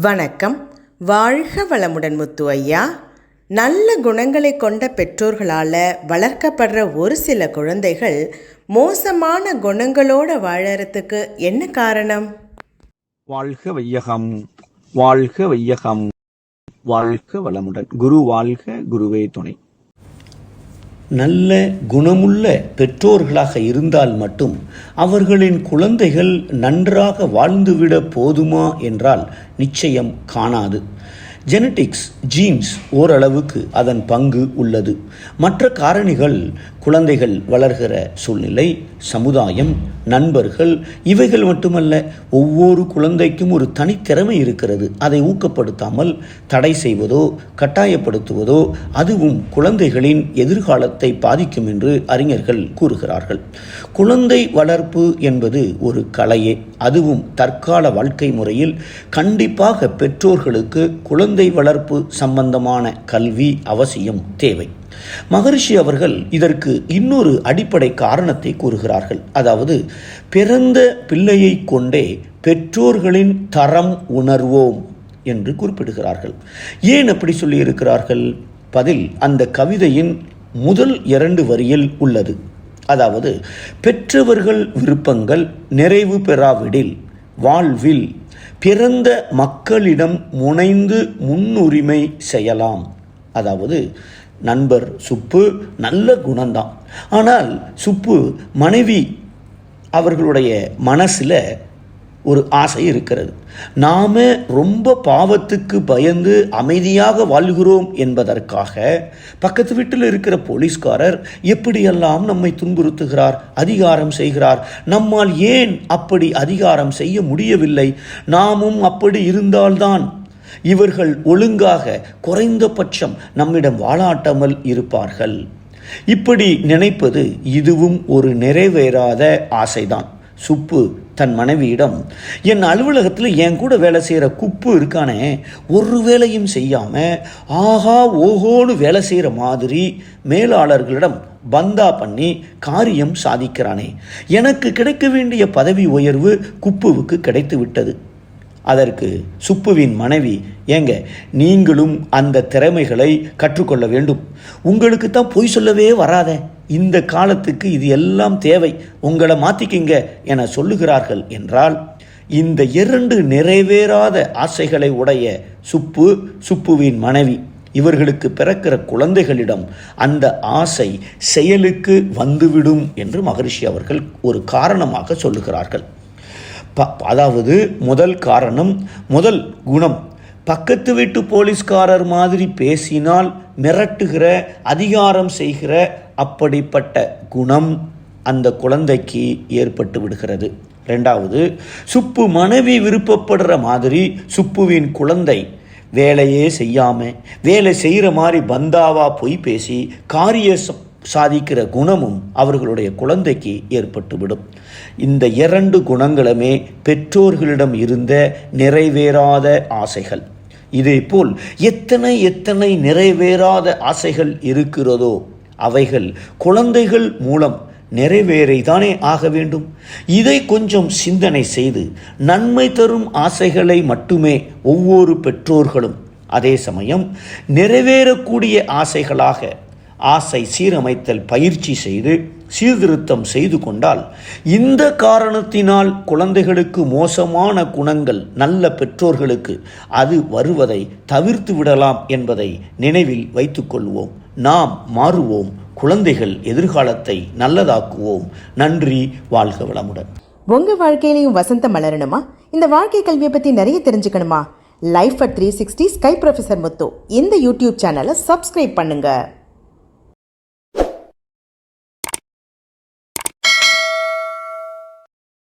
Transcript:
வணக்கம். வாழ்க வளமுடன் முத்து ஐயா. நல்ல குணங்களை கொண்ட பெற்றோர்களால் வளர்க்கப்படுற ஒரு சில குழந்தைகள் மோசமான குணங்களோட வாழறதுக்கு என்ன காரணம்? வாழ்க வையகம் வாழ்க வையகம் வாழ்க வளமுடன். குரு வாழ்க குருவே துணை. நல்ல குணமுள்ள பெற்றோர்களாக இருந்தால் மட்டும் அவர்களின் குழந்தைகள் நன்றாக வாழ்ந்துவிட போதுமா என்றால் நிச்சயம் காணாது. ஜெனட்டிக்ஸ் ஜீன்ஸ் ஓரளவுக்கு அதன் பங்கு உள்ளது. மற்ற காரணிகள் குழந்தைகள் வளர்கிற சூழ்நிலை சமுதாயம் நண்பர்கள் இவைகள் மட்டுமல்ல ஒவ்வொரு குழந்தைக்கும் ஒரு தனித்திறமை இருக்கிறது. அதை ஊக்கப்படுத்தாமல் தடை செய்வதோ கட்டாயப்படுத்துவதோ அதுவும் குழந்தைகளின் எதிர்காலத்தை பாதிக்கும் என்று அறிஞர்கள் கூறுகிறார்கள். குழந்தை வளர்ப்பு என்பது ஒரு கலையே. அதுவும் தற்கால வாழ்க்கை முறையில் கண்டிப்பாக பெற்றோர்களுக்கு குழந்தை வளர்ப்பு சம்பந்தமான கல்வி அவசியம் தேவை. மகரிஷி அவர்கள் இதற்கு இன்னொரு அடிப்படை காரணத்தை கூறுகிறார்கள். அதாவது பிறந்த பிள்ளையை கொண்டே பெற்றோர்களின் தரம் உணர்வோம் என்று குறிப்பிடுகிறார்கள். ஏன் அப்படி சொல்லியிருக்கிறார்கள்? பதில் அந்த கவிதையின் முதல் இரண்டு வரியில் உள்ளது. அதாவது பெற்றவர்கள் விருப்பங்கள் நிறைவு பெறாவிடில் வாழ்வில் பிறந்த மக்களிடம் முனைந்து முன்னுரிமை செய்யலாம். அதாவது நண்பர் சுப்பு நல்ல குணம்தான். ஆனால் சுப்பு மனைவி அவர்களுடைய மனசில் ஒரு ஆசை இருக்கிறது. நாம ரொம்ப பாவத்துக்கு பயந்து அமைதியாக வாழ்கிறோம் என்பதற்காக பக்கத்து வீட்டில் இருக்கிற போலீஸ்காரர் எப்படியெல்லாம் நம்மை துன்புறுத்துகிறார் அதிகாரம் செய்கிறார் நம்மால் ஏன் அப்படி அதிகாரம் செய்ய முடியவில்லை நாமும் அப்படி இருந்தால்தான் இவர்கள் ஒழுங்காக குறைந்தபட்சம் நம்மிடம் வாழாட்டாமல் இருப்பார்கள். இப்படி நினைப்பது இதுவும் ஒரு நிறைவேறாத ஆசைதான். சுப்பு தன் மனைவியிடம் என் அலுவலகத்தில் என் கூட வேலை செய்கிற குப்பு இருக்கானே ஒரு வேலையும் செய்யாமல் ஆஹா ஓஹோன்னு வேலை செய்கிற மாதிரி மேலாளர்களிடம் பந்தா பண்ணி காரியம் சாதிக்கிறானே. எனக்கு கிடைக்க வேண்டிய பதவி உயர்வு குப்புவுக்கு கிடைத்து விட்டது. அதற்கு சுப்புவின் மனைவி ஏங்க நீங்களும் அந்த திறமைகளை கற்றுக்கொள்ள வேண்டும். உங்களுக்கு தான் பொய் சொல்லவே வராதே. இந்த காலத்துக்கு இது எல்லாம் தேவை. உங்களை மாற்றிக்கிங்க என சொல்லுகிறார்கள் என்றால் இந்த இரண்டு நிறைவேறாத ஆசைகளை உடைய சுப்பு சுப்புவின் மனைவி இவர்களுக்கு பிறக்கிற குழந்தைகளிடம் அந்த ஆசை செயலுக்கு வந்துவிடும் என்று மகரிஷி அவர்கள் ஒரு காரணமாக சொல்லுகிறார்கள். ப அதாவது முதல் காரணம் முதல் குணம் பக்கத்து வீட்டு போலீஸ்காரர் மாதிரி பேசினால் மிரட்டுகிற அதிகாரம் செய்கிற அப்படிப்பட்ட குணம் அந்த குழந்தைக்கு ஏற்பட்டு விடுகிறது. ரெண்டாவது சுப்பு மனைவி விருப்பப்படுற மாதிரி சுப்புவின் குழந்தை வேலையே செய்யாமல் வேலை செய்கிற மாதிரி பந்தாவா பொய் பேசி காரிய சாதிக்கிற குணமும் அவர்களுடைய குழந்தைக்கு ஏற்பட்டுவிடும் இந்த இரண்டு குணங்களுமே பெற்றோர்களிடம் இருந்த நிறைவேறாத ஆசைகள். இதேபோல் எத்தனை எத்தனை நிறைவேறாத ஆசைகள் இருக்கிறதோ அவைகள் குழந்தைகள் மூலம் நிறைவேறைதானே ஆக வேண்டும். இதை கொஞ்சம் சிந்தனை செய்து நன்மை தரும் ஆசைகளை மட்டுமே ஒவ்வொரு பெற்றோர்களும் அதே சமயம் நிறைவேறக்கூடிய ஆசைகளாக ஆசை சீரமைத்தல் பயிற்சி செய்து சீர்திருத்தம் செய்து கொண்டால் இந்த காரணத்தினால் குழந்தைகளுக்கு மோசமான குணங்கள் நல்ல பெற்றோர்களுக்கு அது வருவதை தவிர்த்து விடலாம் என்பதை நினைவில் வைத்துக்கொள்வோம் நாம் மாறுவோம். குழந்தைகள் எதிர்காலத்தை நல்லதாக்குவோம். நன்றி. வாழ்க வளமுடன். உங்க வாழ்க்கையிலையும் வசந்தம் மலரணுமா? இந்த வாழ்க்கை கல்வியை பத்தி நிறைய தெரிஞ்சுக்கணுமா? Life at three sixty sky professor Muthu. இந்த யூடியூப் சேனலை சப்ஸ்கிரைப் பண்ணுங்கள்